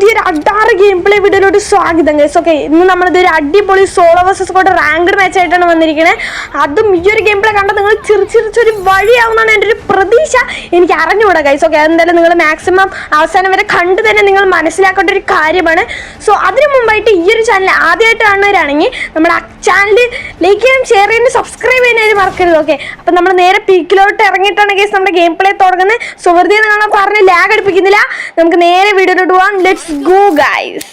പുതിയൊരു അഡാറ് game play വീഡിയോയിലോട്ട് സ്വാഗതം ഗൈസ് ഓക്കെ ഇന്ന് നമ്മളിത് ഒരു അടിപൊളി സോളോ വേഴ്സസ് കോട്ട് റാങ്ക്ഡ് മാച്ച് ആയിട്ടാണ് വന്നിരിക്കുന്നത് അതും ഈ ഒരു ഗെയിം പ്ലേ കണ്ടാൽ നിങ്ങൾ ചിരിച്ചിരിച്ചൊരു വഴിയാവുന്നതാണ് എന്റെ ഒരു പ്രതീക്ഷ. എനിക്ക് അറിഞ്ഞുകൂടാ ഗൈസ് ഓക്കെ എന്തായാലും നിങ്ങൾ മാക്സിമം അവസാനം വരെ കണ്ടു തന്നെ നിങ്ങൾ മനസ്സിലാക്കേണ്ട ഒരു കാര്യമാണ്. സോ അതിനു മുമ്പായിട്ട് ഈ ഒരു ചാനൽ ആദ്യമായിട്ട് കാണുന്നവരാണെങ്കിൽ നമ്മുടെ ചാനൽ ലൈക്ക് ചെയ്യാനും ഷെയർ ചെയ്യാനും സബ്സ്ക്രൈബ് ചെയ്യാനും മറക്കരുത് ഓക്കെ അപ്പം നമ്മൾ നേരെ പീക്കിലോട്ട് ഇറങ്ങിയിട്ടാണ് ഗൈസ് നമ്മുടെ ഗെയിം പ്ലേ തുടങ്ങുന്നത് സുഹൃത്തിൽ നിങ്ങളെ പറഞ്ഞ് ലാഗ് അടുപ്പിക്കുന്നില്ല. നമുക്ക് നേരെ വീഡിയോയിലോട്ട് പോവാം. ലെറ്റ്സ് ഗോ ഗൈസ്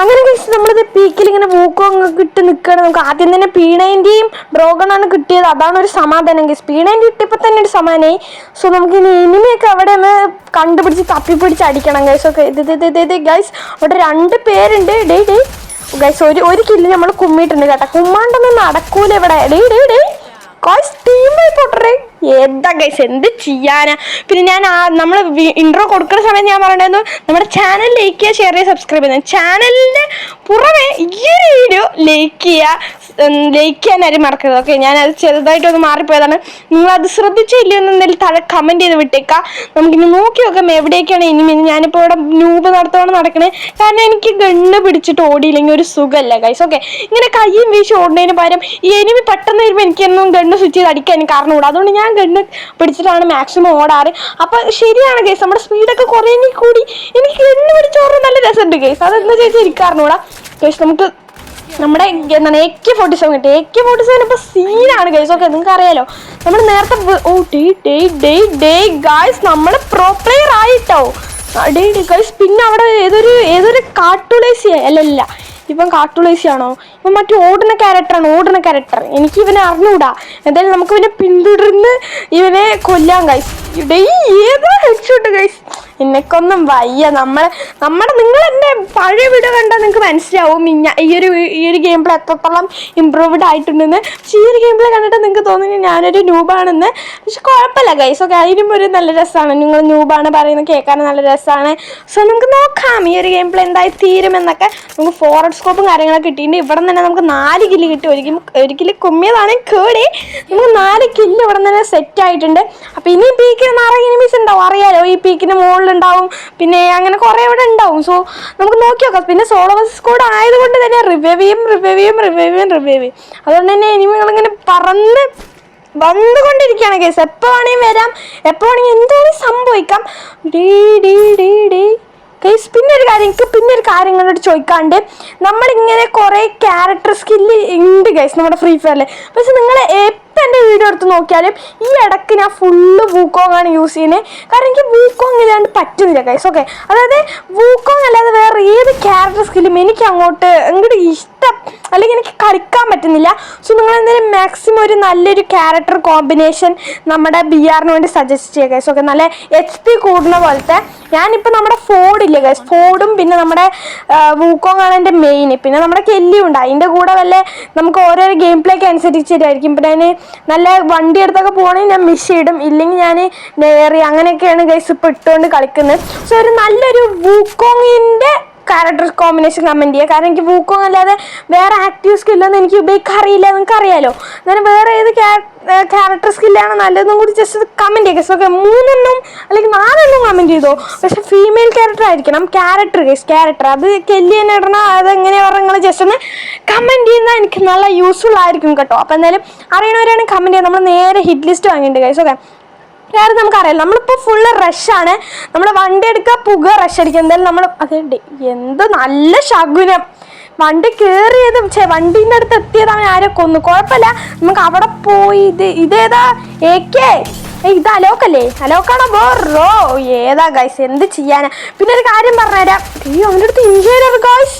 അങ്ങനെ ഗൈസ് നമ്മളിത് പീക്കിൽ ഇങ്ങനെ പൂക്കോ അങ്ങ് ഇട്ട് നിൽക്കുകയാണ് നമുക്ക് ആദ്യം തന്നെ പീണേന്റെയും ബ്രോഗണാണ് കിട്ടിയത്. അതാണ് ഒരു സമാധാനം ഗൈസ് പീണേന്റെ കിട്ടിയപ്പോൾ തന്നെ ഒരു സമാധാനമായി സോ നമുക്ക് ഇനി ഇനിമയൊക്കെ അവിടെ ഒന്ന് കണ്ടുപിടിച്ച് തപ്പിപ്പിടിച്ച് അടിക്കണം ഗൈസ് ഓക്കെ ഇത് ഇത് ഇത് ഇത് ഗൈസ് അവിടെ രണ്ട് പേരുണ്ട്. ഡേ ഡേ ഗൈസ് ഒരു ഒരു കില്ല് നമ്മൾ കുമ്മിയിട്ടുണ്ട് കേട്ടോ. കുമ്മാണ്ടൊന്നും നടക്കൂല ഇവിടെ. ഡേ ഡേ ഡേ എന്താ ഗൈസ് എന്ത് ചെയ്യാനാ? പിന്നെ ഞാൻ ആ നമ്മൾ ഇൻട്രോ കൊടുക്കുന്ന സമയത്ത് ഞാൻ പറയണ്ടായിരുന്നു നമ്മുടെ ചാനൽ ലൈക്ക് ചെയ്യുക ഷെയർ ചെയ്യുക സബ്സ്ക്രൈബ് ചെയ്യുക. ചാനലിന്റെ പുറമെ ഈ ഒരു വീഡിയോ ലൈക്ക് ചെയ്യുക ലൈക്ക് ചെയ്യാൻ ആരും മറക്കരുത്. ഓക്കെ ഞാൻ അത് ചെറുതായിട്ടൊന്ന് മാറിപ്പോയതാണ്. നിങ്ങൾ അത് ശ്രദ്ധിച്ചില്ലയോ എന്ന് എന്തെങ്കിലും താഴെ കമന്റ് ചെയ്ത് വിട്ടേക്കാം. നമുക്കിനി നോക്കി നോക്കാം എവിടേക്കാണ് ഇനി ഞാനിപ്പോൾ ഇവിടെ ന്യൂബ് നടത്തോണം നടക്കണേ. കാരണം എനിക്ക് ഗണ്ണ് പിടിച്ചിട്ട് ഓടിയില്ലെങ്കിൽ ഒരു സുഖമല്ല ഗൈസ് ഓക്കെ ഇങ്ങനെ കയ്യും വീശി ഓടുന്നതിന് പകരം ഈ എനിമി പെട്ടെന്ന് വരുമ്പോൾ എനിക്കൊന്നും ഗണ്ണ് സ്വിച്ച് ചെയ്ത് അടിക്കാൻ കാരണം കൂടാ അതുകൊണ്ട് ഞാൻ ഗണ്ണ് പിടിച്ചിട്ടാണ് മാക്സിമം ഓടാറ്. അപ്പൊ ശരിയാണ് കേസ് നമ്മുടെ സ്പീഡൊക്കെ കുറയെങ്കിൽ കൂടി എനിക്ക് എന്നെ പിടിച്ച് ഓടാൻ നല്ല രസമുണ്ട് കേസ് അതെന്താ ചേച്ചി എനിക്ക് കേസ് നമുക്ക് നമ്മുടെ എന്താണ് എ കെ ഫോർട്ടി സെവൻ കിട്ടി. എ കെ ഫോർട്ടി സെവൻ ഇപ്പൊ സീനാണ് ഗൈസ് ഓക്കെ നിങ്ങൾക്ക് അറിയാലോ. നമ്മൾ നേരത്തെ ഓ ഡേ ഡേ ഡേ ഡേ നമ്മൾ പ്രോ ആയിട്ടോ. ഡേ ഡേ ഗൈസ് പിന്നെ അവിടെ ഏതൊരു ഏതൊരു കാട്ടുളേസി അല്ലല്ല ഇവൻ കാട്ടുളേസി ആണോ ഇവൻ മറ്റു ഓടുന്ന ക്യാരക്ടറാണ് ഓടുന്ന ക്യാരക്ടർ എനിക്ക് ഇവനെ അറിഞ്ഞൂടാ. എന്തായാലും നമുക്ക് ഇവനെ പിന്തുടർന്ന് ഇവനെ കൊല്ലാം ഗൈസ് ഡേ ഏതാ ഹെഡ്ഷോട്ട് ഗൈസ് എന്നെക്കൊന്നും വയ്യ. നമ്മളെ നമ്മുടെ നിങ്ങൾ എന്റെ പഴയ വീഡിയോ കണ്ടാൽ നിങ്ങൾക്ക് മനസ്സിലാവും. ഈ ഒരു ഈ ഒരു ഗെയിം പ്ലേ എത്രത്തോളം ഇമ്പ്രൂവ്ഡ് ആയിട്ടുണ്ടെന്ന്. പക്ഷേ ഈ ഒരു ഗെയിം പ്ലേ കണ്ടിട്ട് നിങ്ങൾക്ക് തോന്നുന്നു ഞാനൊരു ന്യൂബാണെന്ന് പക്ഷെ കുഴപ്പമില്ല ഗൈസ് ഓക്കെ അതിനും ഒരു നല്ല രസമാണ്. നിങ്ങൾ ന്യൂബാണ് പറയുന്നത് കേൾക്കാൻ നല്ല രസമാണ്. സോ നമുക്ക് നോക്കാം ഈ ഒരു ഗെയിം പ്ലേ എന്തായി തീരുമെന്നൊക്കെ നമുക്ക് ഫോറസ്റ്റ് സ്കോപ്പും കാര്യങ്ങളൊക്കെ കിട്ടിയിട്ടുണ്ട്. ഇവിടെ തന്നെ നമുക്ക് നാല് കില്ല് കിട്ടി. ഒരിക്കലും ഒരിക്കലും കുമ്മിയതാണ്. കേടി. നമുക്ക് നാല് കില്ല് ഇവിടെ തന്നെ സെറ്റ് ആയിട്ടുണ്ട്. അപ്പോൾ ഇനി പീക്കിന് നാളെ എനിമീസ് ഉണ്ടാവും. അറിയാലോ ഈ പീക്കിന് മുകളിലുണ്ടാവും പിന്നെ അങ്ങനെ കുറേ ഇവിടെ ഉണ്ടാവും. സോ നമുക്ക് നോക്കി നോക്കാം. പിന്നെ സോളോവസ് സ്കോഡ് ആയതുകൊണ്ട് തന്നെ റിവൈവ് ചെയ്യും റിവൈവ് ചെയ്യും റിവൈവ് ചെയ്യും റിവൈവ് ചെയ്യും. അതുകൊണ്ട് തന്നെ എനിമികളിങ്ങനെ പറന്ന് വന്നുകൊണ്ടിരിക്കുകയാണ് കേസ് എപ്പോൾ വേണമെങ്കിൽ വരാം. എപ്പോൾ വേണമെങ്കിൽ എന്ത് സംഭവിക്കാം. ഡീ ഡീ ഡീ ഡീ. കേസ് പിന്നെ ഒരു കാര്യം എനിക്ക് പിന്നെ ഒരു കാര്യം നിങ്ങളോട് ചോദിക്കാണ്ട് നമ്മളിങ്ങനെ കുറേ ക്യാരക്ടർ സ്കില്ല് ഉണ്ട് കേസ് നമ്മുടെ ഫ്രീ ഫയറിൽ പക്ഷെ നിങ്ങൾ എപ്പോൾ എന്റെ വീഡിയോ എടുത്ത് നോക്കിയാലും ഈ ഇടയ്ക്ക് ഞാൻ ഫുള്ള് വൂക്കോങ് ആണ് യൂസ് ചെയ്യുന്നത് കാരണം എനിക്ക് വൂക്കോങ് ഇല്ലാണ്ട് പറ്റുന്നില്ല കൈസ് ഓക്കെ അതായത് വൂക്കോങ് അല്ലാതെ വേറെ ഏത് ക്യാരക്ടർ സ്കില്ലും എനിക്ക് അങ്ങോട്ട് അങ്ങോട്ട് ഇഷ്ടം അല്ലെങ്കിൽ എനിക്ക് കളിക്കാൻ പറ്റുന്നില്ല. സോ നിങ്ങൾ എന്തായാലും മാക്സിമം ഒരു നല്ലൊരു ക്യാരക്ടർ കോമ്പിനേഷൻ നമ്മുടെ ബി ആറിന് വേണ്ടി സജസ്റ്റ് ചെയ്യുക ഗൈസ് ഓക്കെ നല്ല എച്ച് പി കൂടുന്ന പോലത്തെ. ഞാനിപ്പോൾ നമ്മുടെ ഫോർഡില്ലേ ഗൈസ് ഫോഡും പിന്നെ നമ്മുടെ വൂക്കോങ് ആണ് എന്റെ മെയിൻ പിന്നെ നമ്മുടെ കെല്ലിയും ഉണ്ട്. അതിന്റെ കൂടെ വല്ല നമുക്ക് ഓരോരോ ഗെയിം പ്ലേക്ക് അനുസരിച്ചിട്ടായിരിക്കും പിന്നെ ഞാൻ നല്ല വണ്ടി എടുത്തൊക്കെ പോകണമെങ്കിൽ ഞാൻ മിസ് ഇടും ഇല്ലെങ്കിൽ ഞാൻ നേറി അങ്ങനെയൊക്കെയാണ് ഗൈസ് ഇപ്പോൾ ഇട്ടുകൊണ്ട് കളിക്കുന്നത് സോ ഒരു നല്ലൊരു വൂക്കോങ്ങിന്റെ ക്യാരക്ടർ കോമ്പിനേഷൻ കമന്റ് ചെയ്യുക കാരണം എനിക്ക് വൂക്കോങ് അല്ലാതെ വേറെ ആക്റ്റീവ് സ്കില്ലൊന്നും എനിക്ക് ഉപയോഗിക്കാൻ അറിയില്ല നിങ്ങൾക്ക് അറിയാലോ. എന്നാലും വേറെ ഏത് ക്യാരക്ടർ സ്കില്ലാണ് നല്ലതെന്നും കൂടി ജസ്റ്റ് കമന്റ് ചെയ്യുക ഓക്കെ മൂന്നെണ്ണം അല്ലെങ്കിൽ നാലെണ്ണം കമന്റ് ചെയ്തോ. പക്ഷെ ഫീമെയിൽ ക്യാരക്ടർ ആയിരിക്കണം. ക്യാരക്ടർ ഗേസ് ക്യാരക്ടർ അത് കെല്ലി തന്നെ ഇടണം? എങ്ങനെ പറഞ്ഞാൽ ജസ്റ്റ് ഒന്ന് കമന്റ് ചെയ്യുന്നത് എനിക്ക് നല്ല യൂസ്ഫുൾ ആയിരിക്കും കേട്ടോ. അപ്പോൾ എന്തായാലും അറിയണവരാണ് കമന്റ് ചെയ്യുക. നമ്മൾ നേരെ ഹിറ്റ് ലിസ്റ്റ് വാങ്ങിയിട്ടുണ്ട് ഗൈസ് ഓക്കെ കാരണം നമുക്കറിയാം നമ്മളിപ്പോൾ ഫുള്ള് റഷാണ് നമ്മൾ വണ്ടി എടുക്കുക പുക റഷ് അടിക്കുക എന്തായാലും നമ്മൾ അതെ എന്ത് നല്ല ശകുനം. വണ്ടി കയറിയതും ചേ വണ്ടീന്റെ അടുത്ത് എത്തിയതാണ് ആരെ കൊന്നു. കുഴപ്പമില്ല. നമുക്ക് അവിടെ പോയി ഇത് ഇതേതാ? ഏ കെ ഇത് അലോക്കല്ലേ അലോക്കാണോ? ബോറോ. ഏതാ ഗൈസ് എന്ത് ചെയ്യാനാ? പിന്നെ ഒരു കാര്യം പറഞ്ഞുതരാം. അയ്യോ അവന്റെ അടുത്ത് ഇൻഹേലർ ഗൈസ്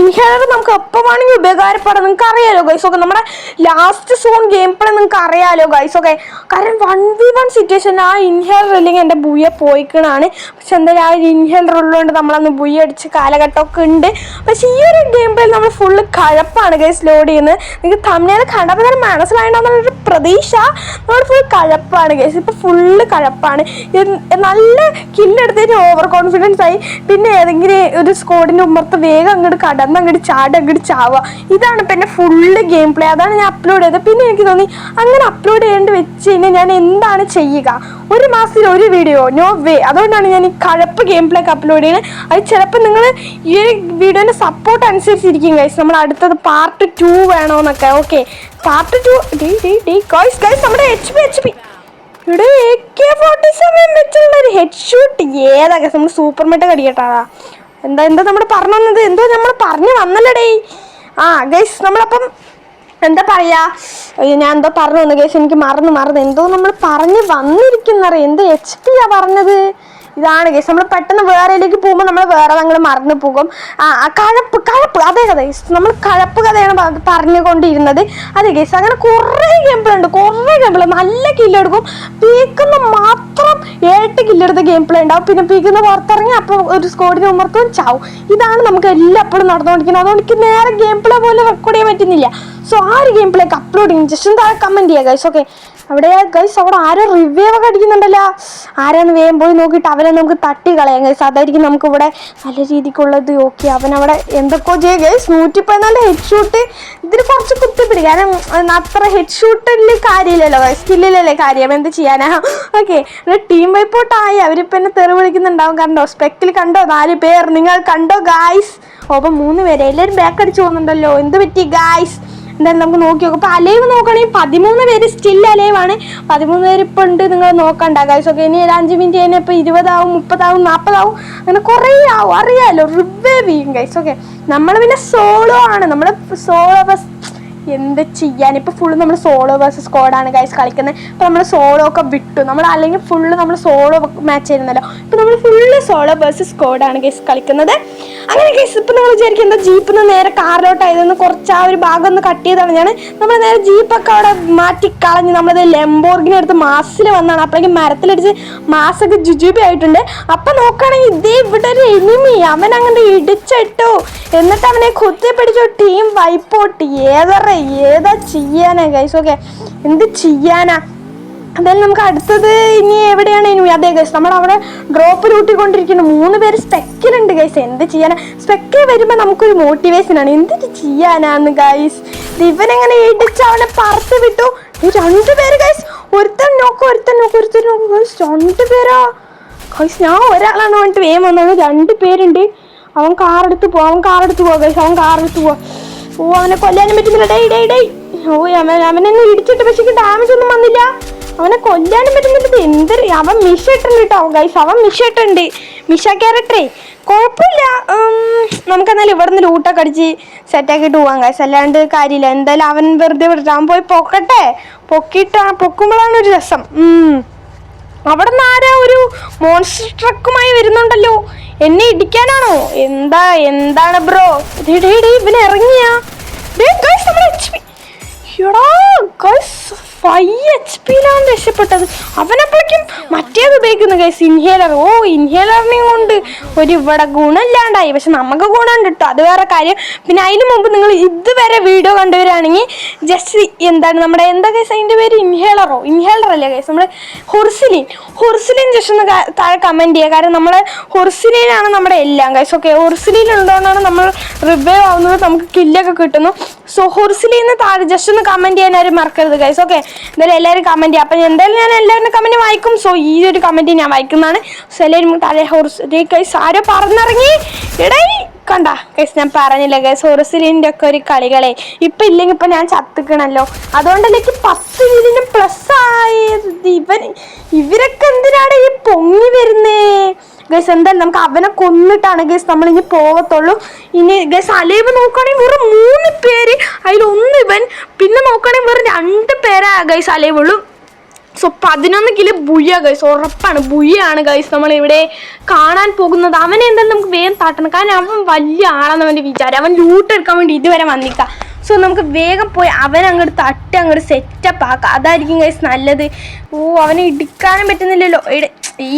ഇൻഹേലർ നമുക്ക് എപ്പോൾ വേണമെങ്കിൽ ഉപകാരപ്പെടാം. നിങ്ങൾക്ക് അറിയാലോ ഗൈസ് ഓക്കെ നമ്മുടെ ലാസ്റ്റ് സോൺ ഗെയിം പ്ലേ നിങ്ങൾക്ക് അറിയാലോ ഗൈസ് ഓക്കെ കാരണം വൺ വി വൺ സിറ്റുവേഷൻ ആ ഇൻഹേലർ ഇല്ലെങ്കിൽ എന്റെ ബുയ പോയിക്കണാണ്. പക്ഷെ എന്തായാലും ആ ഒരു ഇൻഹേലർ ഉള്ളതുകൊണ്ട് നമ്മളന്ന് ബുയ അടിച്ച് കാലഘട്ടമൊക്കെ ഉണ്ട്. പക്ഷെ ഈ ഒരു ഗെയിം പ്ലേ നമ്മൾ ഫുള്ള് കഴപ്പാണ് ഗൈസ് ലോഡ് ചെയ്യുന്നത്. നിങ്ങൾക്ക് തമിഴ്നാട് കണ്ടപ്പോൾ തന്നെ മനസ്സിലായിട്ടുണ്ടെന്നൊരു പ്രതീക്ഷ. നമ്മൾ ഫുൾ കഴപ്പാണ് ഗൈസ് ഇപ്പോൾ ഫുള്ള് കഴപ്പാണ്. നല്ല കില്ലെടുത്തതിന് ഓവർ കോൺഫിഡൻസ് ആയി. പിന്നെ ഏതെങ്കിലും ഒരു സ്കോഡിന്റെ ഉമ്മർത്ത് വേഗം അങ്ങോട്ട് കട അന്ന് അങ്ങോട്ട് ചാടി അങ്ങോട്ട് ചാവുക ഇതാണ് ഇപ്പം എന്റെ ഫുള്ള് ഗെയിം പ്ലേ അതാണ് ഞാൻ അപ്ലോഡ് ചെയ്തത്. പിന്നെ എനിക്ക് തോന്നി അങ്ങനെ അപ്ലോഡ് ചെയ്യേണ്ടി വെച്ച് കഴിഞ്ഞാൽ ഞാൻ എന്താണ് ചെയ്യുക? ഒരു മാസത്തിൽ ഒരു വീഡിയോ നോ വേ അതുകൊണ്ടാണ് ഞാൻ ഈ കഴപ്പ് ഗെയിം പ്ലേ ഒക്കെ അപ്ലോഡ് ചെയ്യുന്നത്. അത് ചിലപ്പോൾ നിങ്ങൾ ഈ വീഡിയോന്റെ സപ്പോർട്ട് അനുസരിച്ചിരിക്കും ഗൈസ് നമ്മൾ അടുത്തത് പാർട്ട് ടു വേണമെന്നൊക്കെ okay part two D D D. Guys guys നമ്മുടെ എച്ച് പി എച്ച് പി ഇവിടെ എ കെ ഫോർട്ടി സെവൻ വെച്ചുള്ള ഒരു ഹെഡ് ഷൂട്ട് ഏതൊക്കെ നമ്മൾ സൂപ്പർ മെട്ട് കടിക്കട്ടാ എന്താ എന്താ നമ്മൾ പറഞ്ഞു വന്നത്? എന്തോ നമ്മൾ പറഞ്ഞു വന്നല്ലടേ. ആ ഗൈസ് നമ്മളപ്പം എന്താ പറയാ? അയ്യോ ഞാൻ എന്തോ പറഞ്ഞു വന്നു ഗൈസ് എനിക്ക് മറന്നു മറന്നു. എന്തോ നമ്മൾ പറഞ്ഞു വന്നിരിക്കുന്നറിയ എന്ത് എച്ച് പി ആ പറഞ്ഞത്? ഇതാണ് കേസ് നമ്മൾ പെട്ടെന്ന് വേറെയിലേക്ക് പോകുമ്പോൾ നമ്മൾ വേറെ നമ്മൾ മറന്നു പോകും. കഴപ്പ് കഴപ്പ്. അതെ കഥ നമ്മൾ കഴപ്പ് കഥയാണ് പറഞ്ഞുകൊണ്ടിരുന്നത്. അതെ കേസ് അങ്ങനെ കുറേ ഗെയിം പ്ലേ ഉണ്ട്. കുറേ ഗെയിം പ്ലേ നല്ല കില്ലെടുക്കും പീക്കുന്ന മാത്രം ഏട്ട് കില്ലെടുത്ത ഗെയിം പ്ലേ ഉണ്ടാവും. പിന്നെ പീക്കുന്ന പുറത്തിറങ്ങി അപ്പോൾ ഒരു സ്കോഡിനെ ഉമർത്തും ചാവും. ഇതാണ് നമുക്ക് എല്ലാം എപ്പോഴും നടന്നുകൊണ്ടിരിക്കുന്നത്. അതുകൊണ്ട് എനിക്ക് നേരെ ഗെയിം പ്ലേ പോലെ റെക്കോർഡ് ചെയ്യാൻ പറ്റുന്നില്ല. സോ ആ ഒരു ഗെയിം പ്ലേക്ക് അപ്ലോഡ് ചെയ്യും. ജസ്റ്റ് താഴെ കമന്റ് ചെയ്യുക ഗൈസ് ഓക്കെ അവിടെ ഗൈസ് അവിടെ ആരോ റിവ്യൂ ഒക്കെ അടിക്കുന്നുണ്ടല്ലോ. ആരാന്ന് വേഗം പോയി നോക്കിയിട്ട് അവനെ നമുക്ക് തട്ടി കളയാം ഗൈസ് അതായിരിക്കും നമുക്ക് ഇവിടെ നല്ല രീതിക്കുള്ളത്. ഓക്കെ അവൻ അവിടെ എന്തൊക്കെയോ ചെയ്യും ഗൈസ് നൂറ്റി പതിനാല് ഹെഡ് ഷൂട്ട് ഇതിന് കുറച്ച് കുത്തിപ്പിടി. കാരണം അത്ര ഹെഡ് ഷൂട്ടിൽ കാര്യമില്ലല്ലോ സ്കില്ലിലല്ലേ കാര്യം. എന്ത് ചെയ്യാനാ? ഓക്കെ ടീം വൈപ്പോട്ടായി അവരിപ്പോൾ എന്നെ തെറി വിളിക്കുന്നുണ്ടാവും. കണ്ടോ? സ്പെക്കിൽ കണ്ടോ? നാല് പേർ. നിങ്ങൾ കണ്ടോ ഗായ്സ് ഓപ്പം മൂന്ന് പേര്. എല്ലാവരും ബാക്ക് അടിച്ചു പോകുന്നുണ്ടല്ലോ. എന്ത് പറ്റി ഗായ്സ് എന്തായാലും നമുക്ക് നോക്കി നോക്കാം അപ്പൊ അലൈവ് നോക്കുകയാണെങ്കിൽ പതിമൂന്ന് പേര് സ്റ്റിൽ അലൈവ് ആണ്. പതിമൂന്ന് പേര് ഇപ്പൊ ഉണ്ട് നിങ്ങൾ നോക്കണ്ട ഗൈസ് ഓക്കെ ഇനി ഒരു അഞ്ച് മിനിറ്റ് കഴിഞ്ഞാൽ ഇപ്പൊ ഇരുപതാവും മുപ്പതാവും നാൽപ്പതാവും അങ്ങനെ കുറേ ആവും. അറിയാലോ റിവൈവ് ചെയ്യും ഗൈസ് ഓക്കെ നമ്മൾ പിന്നെ സോളോ ആണ്. നമ്മൾ സോളോ ബസ് എന്ത് ചെയ്യാൻ? ഇപ്പൊ ഫുള്ള് നമ്മൾ സോളോ വേഴ്സസ് സ്ക്വാഡാണ് ഗൈസ് കളിക്കുന്നത് ഇപ്പൊ നമ്മൾ സോളോ ഒക്കെ വിട്ടു. നമ്മൾ അല്ലെങ്കിൽ ഫുള്ള് നമ്മൾ സോളോ മാച്ച് ആയിരുന്നല്ലോ. ഇപ്പൊ നമ്മൾ ഫുള്ള് സോളോ വേഴ്സസ് സ്ക്വാഡാണ് ഗൈസ് കളിക്കുന്നത്. അങ്ങനെ ഗൈസ് ഇപ്പൊ നമ്മൾ വിചാരിക്കും എന്താ ജീപ്പിൽ നിന്ന് നേരെ കാറിലോട്ടായിരുന്നു കുറച്ച് ആ ഒരു ഭാഗം ഒന്ന് കട്ട് ചെയ്ത് കളഞ്ഞാണ് നമ്മൾ നേരെ ജീപ്പൊക്കെ അവിടെ മാറ്റി കളഞ്ഞ് നമ്മളത് ലെംബോർഗിനെ എടുത്ത് മാസിൽ വന്നാണ്. അപ്പോഴേക്കും മരത്തിലടിച്ച് മാസൊക്കെ ജുജുബി ആയിട്ടുണ്ട്. അപ്പൊ നോക്കുകയാണെങ്കിൽ ഇതേ ഇവിടെ ഒരു എനിമി അവൻ അങ്ങനെ ഇടിച്ചിട്ടു. എന്നിട്ട് അവനെ കുത്തി പിടിച്ചോ ടീം വൈപ്പോട്ട് ഏതറ? ഏതാ ചെയ്യാനാ ഗൈസ് ഓക്കെ എന്ത് ചെയ്യാനാ? അതായത് നമുക്ക് അടുത്തത് ഇനി എവിടെയാണ് ഇനി? അതെ ഗൈസ് നമ്മൾ അവിടെ ഡ്രോപ്പ് ലൂട്ടിക്കൊണ്ടിരിക്കുന്നു. മൂന്ന് പേര് സ്പെക്കിലുണ്ട് ഗൈസ് എന്ത് ചെയ്യാനാ? സ്പെക്കിൽ വരുമ്പോൾ നമുക്കൊരു മോട്ടിവേഷൻ ആണ്. എന്ത് ചെയ്യാനാന്ന് ഗൈസ് ഇവനെങ്ങനെ ഇടിച്ച് അവനെ പറത്ത് വിട്ടു? രണ്ട് പേര് ഗൈസ് ഒരുത്തൻ നോക്ക് ഒരുത്തൻ നോക്ക് ഒരുത്തൻ നോക്ക്. ഗൈസ് രണ്ട് പേരാ? ഗൈസ് ഞാൻ ഒരാളാണ് വേണ്ടിട്ട് വേഗം വന്നത്. രണ്ട് പേരുണ്ട്. അവൻ കാറെടുത്ത് പോവാ അവൻ കാറെടുത്ത് പോവാ ഗൈസ് അവൻ കാറെടുത്ത് പോവാ ഓ അവനെ കൊല്ലാനും പറ്റുന്നില്ല. ഡേ ഡേ ഡേ ഓ അവൻ അവനെന്നെ ഇടിച്ചിട്ട് പക്ഷേ ഡാമേജ് ഒന്നും വന്നില്ല. അവനെ കൊല്ലാനും പറ്റുന്നില്ല. എന്ത് അവൻ മിഷ ഇട്ടുണ്ട് കേട്ടോ ഗൈസ് അവൻ മിഷ ഇട്ടുണ്ട് മിഷ ക്യാരക്ടറേ കുഴപ്പമില്ല നമുക്ക് നമുക്കെന്നാലും ഇവിടെ നിന്ന് ലൂട്ടൊക്കെ അടിച്ച് സെറ്റാക്കിയിട്ട് പോവാം ഗൈസ് അല്ലാണ്ട് കാര്യമില്ല. എന്തായാലും അവൻ വെറുതെ വിടട്ടെ. അവൻ പോയി പൊക്കട്ടെ. പൊക്കിയിട്ട് പൊക്കുമ്പോഴാണ് ഒരു രസം. അവിടെ ആരാ ഒരു മോൺസ്റ്റർ ട്രക്കുമായി വരുന്നുണ്ടല്ലോ? എന്നെ ഇടിക്കാനാണോ? എന്താ എന്താണ് ബ്രോ ഇവൻ ഇറങ്ങിയാ. ഫൈവ് എച്ച് പിയിലാണ് രക്ഷപ്പെട്ടത്. അവനപ്പോഴേക്കും മറ്റേത് ഉപയോഗിക്കുന്നു കേസ് ഇൻഹേലർ ഓ ഇൻഹേലറിനെയും കൊണ്ട് ഒരു ഇവിടെ ഗുണമില്ലാണ്ടായി. പക്ഷെ നമുക്ക് ഗുണമുണ്ട് കേട്ടോ അത് വേറെ കാര്യം. പിന്നെ അതിന് മുമ്പ് നിങ്ങൾ ഇതുവരെ വീഡിയോ കണ്ടുവരാണെങ്കിൽ ജസ്റ്റ് എന്താണ് നമ്മുടെ എന്താ കേസ് അതിന്റെ പേര്? ഇൻഹേലറോ ഇൻഹേലർ അല്ലേ കേസ് നമ്മൾ ഹൊർസിലിൻ ഹൊർസിലിൻ ജസ്റ്റ് ഒന്ന് താഴെ കമന്റ് ചെയ്യുക. കാരണം നമ്മൾ ഹൊർസിലിനാണ് നമ്മുടെ എല്ലാം കൈസ് ഓക്കെ ഹൊർസിലിൻ ഉള്ളതുകൊണ്ടാണ് നമ്മൾ റിവൈവ് ആവുന്നത്. നമുക്ക് കില്ലൊക്കെ കിട്ടുന്നു. സോ ഹൊർസിലിന്ന് താഴെ ജസ്റ്റ് ഒന്ന് കമന്റ് ചെയ്യാൻ ആരും മറക്കരുത് കൈസ് ഓക്കെ എന്തായാലും എല്ലാവരും കമന്റ് അപ്പം എന്തായാലും ഞാൻ എല്ലാവരുടെ കമന്റ് വായിക്കും. സോ ഈ ഒരു കമന്റ് ഞാൻ വായിക്കുന്നതാണ്. സോ എല്ലാവരും താഴെ ഹോർസ് കൈസ് ആരോ പറഞ്ഞിറങ്ങി ഇടയി കണ്ട? കൈസ് ഞാൻ പറഞ്ഞില്ല കൈസ് ഹോർസിലിന്റെ ഒക്കെ ഒരു കളികളെ. ഇപ്പം ഇല്ലെങ്കിൽ ഇപ്പം ഞാൻ ചത്തുക്കണല്ലോ. അതുകൊണ്ട് എനിക്ക് പത്ത് ഇതിന് പ്ലസ് ആയത് ഇവൻ ഇവരൊക്കെ എന്തിനാണ് ഈ പൊങ്ങി വരുന്നേ? ഗൈസ് എന്തായാലും നമുക്ക് അവനെ കൊന്നിട്ടാണ് ഗൈസ് നമ്മൾ ഇനി പോകത്തുള്ളൂ. ഇനി ഗൈസ് അലൈവ് നോക്കുകയാണെങ്കിൽ വെറും മൂന്ന് പേര് അതിലൊന്ന് ഇവൻ പിന്നെ നോക്കുകയാണെങ്കിൽ വെറും രണ്ട് പേരാ ഗൈസ് അലൈവ് ഉള്ളൂ സോ പതിനൊന്ന് കിലോ ബുയ്യ ഗൈസ് ഉറപ്പാണ്. ബുയ്യാണ് ഗൈസ് നമ്മൾ ഇവിടെ കാണാൻ പോകുന്നത്. അവനെ എന്തായാലും നമുക്ക് വേഗം തട്ടണം. കാരണം അവൻ വലിയ ആളാണെന്ന് അവന്റെ വിചാരം. അവൻ ലൂട്ടെടുക്കാൻ വേണ്ടി ഇതുവരെ വന്നിക്കാം സോ നമുക്ക് വേഗം പോയി അവൻ അങ്ങോട്ട് തട്ടി അങ്ങോട്ട് സെറ്റപ്പ് ആക്കാം. അതായിരിക്കും ഗൈസ് നല്ലത്. ഓ അവനെ ഇടിക്കാനും പറ്റുന്നില്ലല്ലോ.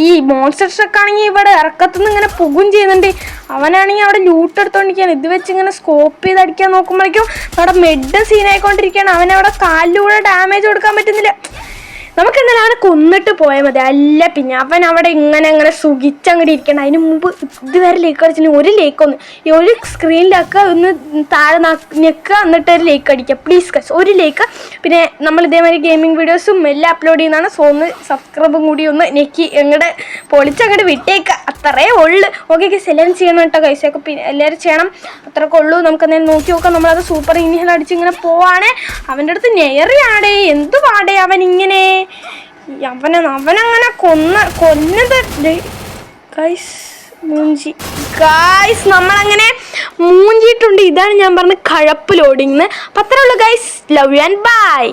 ഈ മോൺസ്റ്റർ ട്രക്ക് ആണെങ്കിൽ ഇവിടെ ഇറക്കത്തുനിന്ന് ഇങ്ങനെ പുകും ചെയ്യുന്നുണ്ട്. അവനാണെങ്കിൽ അവിടെ ലൂട്ട് എടുത്തോണ്ടിരിക്കുകയാണ്. ഇത് വെച്ച് ഇങ്ങനെ സ്കോപ്പ് ചെയ്ത് അടിക്കാൻ നോക്കുമ്പോഴേക്കും അവിടെ മെഡ് സീനായിക്കൊണ്ടിരിക്കുകയാണ് അവനവിടെ കാലിലൂടെ ഡാമേജ് കൊടുക്കാൻ പറ്റുന്നില്ല. നമുക്ക് എന്തായാലും അവനെ കൊന്നിട്ട് പോയാൽ മതി. അല്ല പിന്നെ അവൻ അവിടെ ഇങ്ങനെ അങ്ങനെ സുഖിച്ചങ്ങോട്ട് ഇരിക്കണം. അതിന് മുമ്പ് ഇതുവരെ ലേക്ക് അടിച്ചില്ല ഒരു ലേക്ക് ഒന്ന് ഈ ഒരു സ്ക്രീനിലൊക്കെ ഒന്ന് താഴെ ഞെക്കുക എന്നിട്ട് ഒരു ലേക്ക് അടിക്കുക പ്ലീസ് കസ് ഒരു ലേക്ക് പിന്നെ നമ്മൾ ഇതേമാതിരി ഗെയിമിംഗ് വീഡിയോസും എല്ലാം അപ്ലോഡ് ചെയ്യുന്നതാണ്. സോ ഒന്ന് സബ്സ്ക്രൈബും കൂടി ഒന്ന് ഞെക്കി എങ്ങടെ പൊളിച്ചങ്ങോട്ട് വിട്ടേക്കുക അത്രേ ഉള്ളു. ഓക്കെ ഒക്കെ എല്ലാവരും ചെയ്യണം കേട്ടോ കൈസൊക്കെ പിന്നെ എല്ലാവരും ചെയ്യണം. അത്രയൊക്കെ ഉള്ളൂ. നമുക്ക് എന്തെങ്കിലും നോക്കി നോക്കാം. നമ്മളത് സൂപ്പർ ഇനിഹൽ അടിച്ച് ഇങ്ങനെ പോവാണേ. അവന്റെ അടുത്ത് നെയറിയാടേ എന്ത് പാടേ അവൻ ഇങ്ങനെ അവനെ അവനങ്ങനെ കൊന്ന കൊന്നത് ഗൈസ് മൂഞ്ചി. ഗൈസ് നമ്മളങ്ങനെ മൂഞ്ചിയിട്ടുണ്ട്. ഇതാണ് ഞാൻ പറഞ്ഞ കഴപ്പ് ലോഡിങ് അപ്പം അത്രേ ഉള്ളൂ guys love you and bye